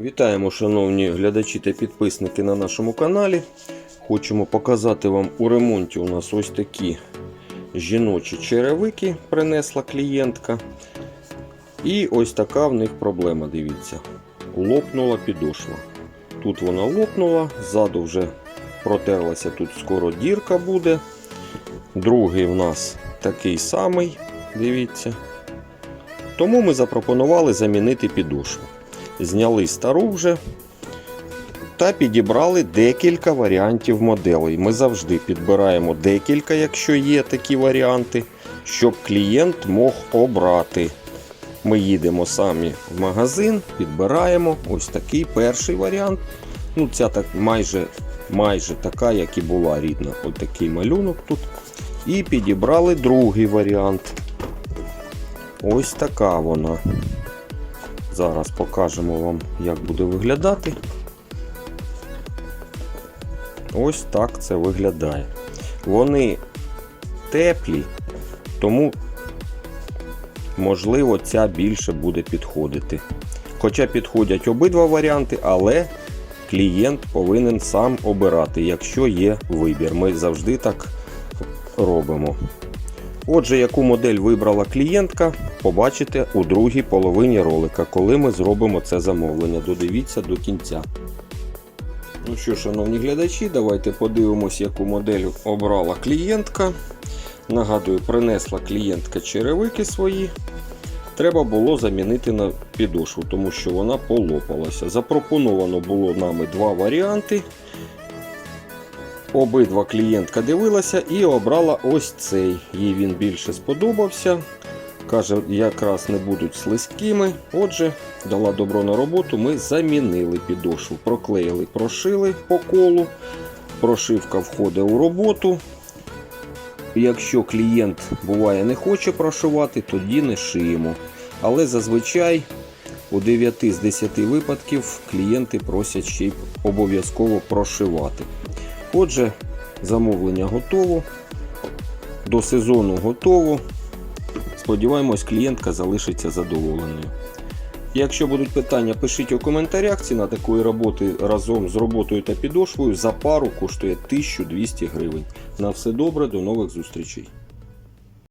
Вітаємо, шановні глядачі та підписники на нашому каналі. Хочемо показати вам у ремонті у нас ось такі жіночі черевики принесла клієнтка. І ось така в них проблема, дивіться. Лопнула підошва. Тут вона лопнула, ззаду вже протерлася, тут скоро дірка буде. Другий в нас такий самий, дивіться. Тому ми запропонували замінити підошву. Зняли стару вже та підібрали декілька варіантів моделей. Ми завжди підбираємо декілька, якщо є такі варіанти, щоб клієнт мог обрати. Ми їдемо самі в магазин, підбираємо ось такий перший варіант. Ну, ця так майже, майже така, як і була рідна. Ось такий малюнок тут. І підібрали другий варіант. Ось така вона. Зараз покажемо вам, як буде виглядати. Ось так це виглядає. Вони теплі, тому, можливо, ця більше буде підходити. Хоча підходять обидва варіанти, але клієнт повинен сам обирати, якщо є вибір. Ми завжди так робимо. Отже, яку модель вибрала клієнтка, побачите у другій половині ролика, коли ми зробимо це замовлення. Додивіться до кінця. Ну що, шановні глядачі, давайте подивимось, яку модель обрала клієнтка. Нагадую, принесла клієнтка черевики свої. Треба було замінити на підошву, тому що вона полопалася. Запропоновано було нами два варіанти. Обидва клієнтка дивилася і обрала ось цей. Їй він більше сподобався. Каже, якраз не будуть слизькими. Отже, дала добро на роботу. Ми замінили підошву, проклеїли, прошили по колу. Прошивка входить у роботу. Якщо клієнт буває не хоче прошивати, тоді не шиємо. Але зазвичай у 9 з 10 випадків клієнти просять ще й обов'язково прошивати. Отже, замовлення готово. До сезону готово. Сподіваємось, клієнтка залишиться задоволеною. Якщо будуть питання, пишіть у коментарях. Ціна такої роботи разом з роботою та підошвою за пару коштує 1200 гривень. На все добре, до нових зустрічей.